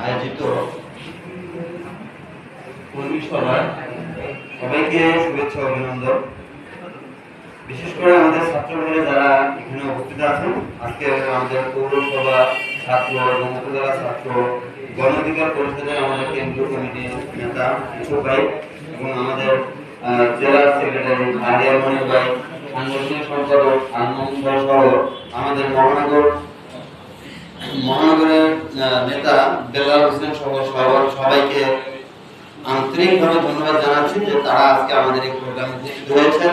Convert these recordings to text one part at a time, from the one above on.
আয়োজিত কর্মী সভায় সবাইকে শুভেচ্ছা অভিনন্দন। বিশেষ করে আমাদের ছাত্র ভাইরা যারা এখানে উপস্থিত আছেন আজকে আমাদের পৌরসভা ছাত্র এবং উপজেলা ছাত্র গণ অধিকার পরিষদের আমাদের কেন্দ্রীয় কমিটির নেতা কিছু ভাই এবং আমাদের জেলা সেক্রেটারি আলিয়া মনির ভাই সাংগঠনিক সম্পাদক আনন্দ সহ আমাদের মহানগর মহানগরের আহ, নেতা বেলাল হোসেন সহ সবার সবাইকে আন্তরিকভাবে ধন্যবাদ জানাচ্ছি যে তারা আজকে আমাদের এই প্রোগ্রামে উপস্থিত হয়েছেন।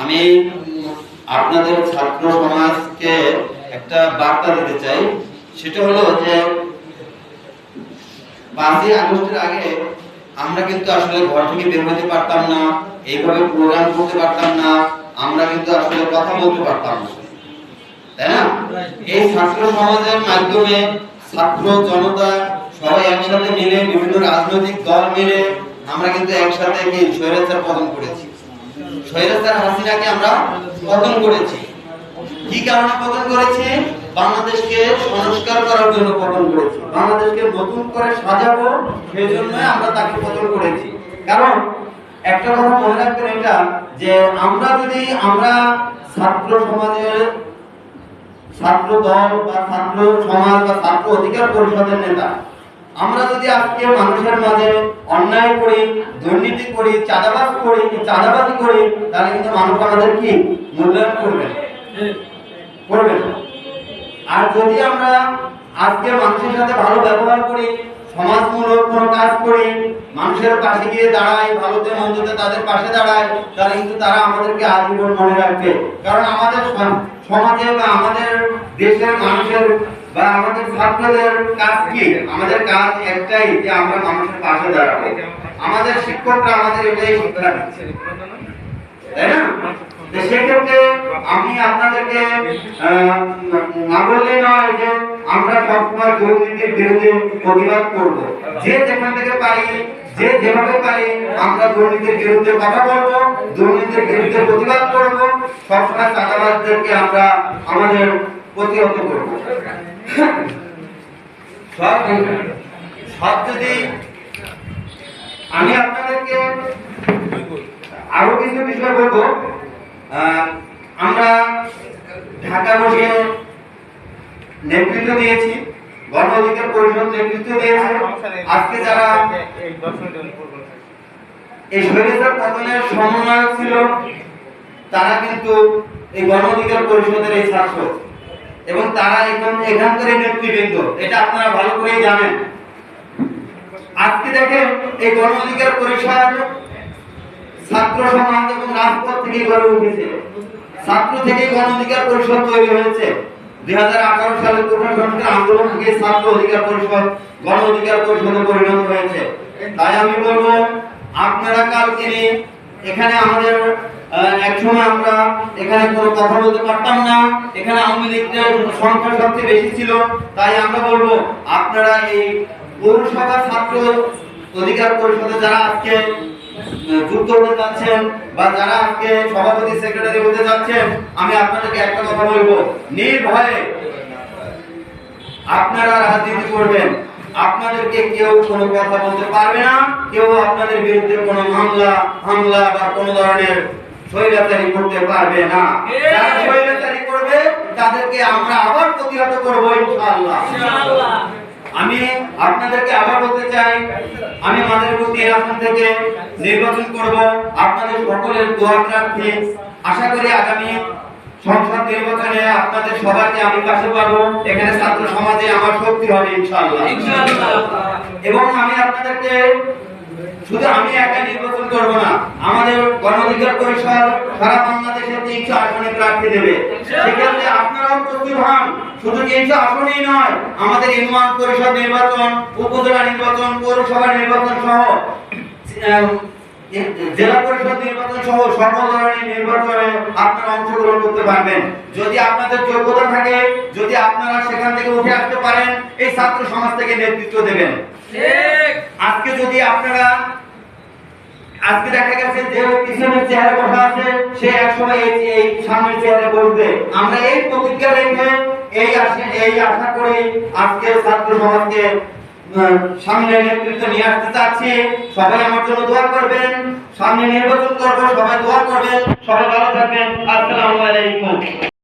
আমি আপনাদের ছাত্র সমাজকে একটা বার্তা দিতে চাই। সেটা হলো যে পাঁচই আগস্টের আগে আমরা কিন্তু আসলে ঘর থেকে বের হতে পারতাম না, এইভাবে প্রোগ্রাম করতে পারতাম না, আমরা কিন্তু আসলে কথা বলতে পারতাম না। তাই না? এই ছাত্র সমাজের মাধ্যমে ছাত্র জনতা, সবাই একসাথে মিলে বিভিন্ন রাজনৈতিক দল মিলে আমরা কিন্তু একসাথে কি স্বৈরাচার পতন করেছি। স্বৈরাচার হাসিনাকে আমরা পতন করেছি। কি কারণে পতন করেছি? বাংলাদেশকে সংস্কার করার জন্য পতন করেছি। বাংলাদেশকে নতুন করে সাজাবো সেই জন্য আমরা তাকে পতন করেছি। কারণ একটা কথা মনে রাখবেন এটা, যে আমরা যদি আমরা ছাত্র সমাজের ছাত্র দল বা ছাত্র সমাজ বা ছাত্র অধিকার পরিষদের নেতা। আমরা যদি আজকে মানুষের মাঝে অন্যায় করি, দুর্নীতি করি, চাঁদাবাজ করি, চাঁদাবাজি করি, তাহলে কিন্তু মানুষ আমাদের কি? মূল্যায়ন করবে। করবে আর যদি আমরা আজকে মানুষের সাথে ভালো ব্যবহার করি সমাজমূলক কোনো কাজ করি মানুষের পাশে গিয়ে দাঁড়াই ভালোতে মন্দতে তাদের পাশে দাঁড়াই তাহলে কিন্তু তারা আমাদেরকে আজীবন মনে রাখবে। কারণ আমাদের সম- সমাজে বা আমাদের দেশের মানুষের বা আমাদের ছাত্রদের কাজ কি? আমাদের কাজ একটাই যে আমরা মানুষের পাশে দাঁড়াবো। আমাদের শিক্ষকরা আমাদের এটাই শিক্ষা দিচ্ছে। সেক্ষেত্রে আমি আপনাদেরকে না বললে নয় যে আমরা সবসময় দুর্নীতির বিরুদ্ধে প্রতিবাদ করব। যে যেখান থেকে পারি, যে যেভাবে পারি, আমরা দুর্নীতির বিরুদ্ধে কথা বলব, দুর্নীতির বিরুদ্ধে প্রতিবাদ করব। সবসময় চাঁদাবাজদেরকে আমরা আমাদের প্রতিহত করব। সব সব যদি আমি আপনাদেরকে আরও কিছু বিষয় বলব। আমরা ঢাকা বসে নেতৃত্ব দিয়েছি, গণ অধিকার পরিষদ নেতৃত্ব দিয়েছে। আজকে যারা এই পতনের সমন্বয়ক ছিল, তারা কিন্তু এই গণ অধিকার পরিষদের এই এবং তারা এখন এখানকার নেতৃবৃন্দ, এটা আপনারা ভালো করেই জানেন। আজকে দেখেন এই গণ অধিকার পরিষদ ছাত্র সমাজ এবং রাজপথ থেকে গড়ে উঠেছে। ছাত্র থেকে গণ অধিকার পরিষদ তৈরি হয়েছে। দুই হাজার আঠারো সালে কোটা সংস্কার আন্দোলন থেকে ছাত্র অধিকার পরিষদ, গণ অধিকার পরিষদে পরিণত হয়েছে। তাই আমি বলব, আপনারা কাল তিনি এখানে আমাদের একসময় আমরা এখানে কোনো কথা বলতে পারতাম না। এখানে আওয়ামী লীগের সংখ্যা সবচেয়ে বেশি ছিল। তাই আমরা বলব, আপনারা এই পৌরসভা ছাত্র অধিকার পরিষদে যারা আজকে যুক্ত হতে যাচ্ছেন বা যারা আজকে সভাপতি সেক্রেটারি হতে যাচ্ছেন, আমি আপনাদেরকে একটা কথা বলব। নির্ভয়ে আপনারা রাজনীতি করবেন। আপনাদেরকে কেউ কোনো কথা বলতে পারবে না। কেউ আপনাদের বিরুদ্ধে কোনো মামলা, হামলা বা কোনো ধরনের স্বৈরাচারী করতে পারবে না। যারা স্বৈরাচারী করবে, তাদেরকে আমরা আবার প্রতিহত করব ইনশাআল্লাহ। আমি আপনাদেরকে আবার বলতে চাই আমি মাদারীপুর তিন আসন থেকে নির্বাচন করব আপনাদের সকলের দোয়া প্রার্থী। আশা করি আগামী সংসদ নির্বাচনে আপনাদের সবাইকে আমি পাশে পাবো এখানে ছাত্র সমাজে আমার শক্তি হবে ইনশাআল্লাহ। এবং আমি আপনাদেরকে শুধু আমি একা নির্বাচন করব না আমাদের গণ অধিকার পরিষদ সারা বাংলাদেশে তিনশো আসনে প্রার্থী দেবে। সেক্ষেত্রে আপনারাও প্রস্তুত হন। শুধু তিনশো আসনেই নয় আমাদের ইউনিয়ন পরিষদ নির্বাচন উপজেলা নির্বাচন পৌরসভা নির্বাচন সহ জেলা পরিষদ নির্বাচন সহ সকল ধরনের নির্বাচনে আপনারা অংশগ্রহণ করতে পারবেন। যদি আপনাদের যোগ্যতা থাকে যদি আপনারা সেখান থেকে উঠে আসতে পারেন এই ছাত্র সমাজ থেকে নেতৃত্ব দেবেন। আজকে যদি আপনারা আজকে দেখা গেছে যে পিছনের চেয়ারে বসা আছে, সে একসময় এই এই সামনের চেয়ারে বসবে। আমরা এই প্রতিজ্ঞা রেখে এই আশা এই আশা করে আজকে ছাত্র সমাজকে সামনে নেতৃত্ব নিয়ে আসতে চাচ্ছি। সবাই আমার জন্য দোয়া করবেন। সামনে নির্বাচন করব, সবাই দোয়া করবেন। সবাই ভালো থাকবেন। আসসালামু আলাইকুম।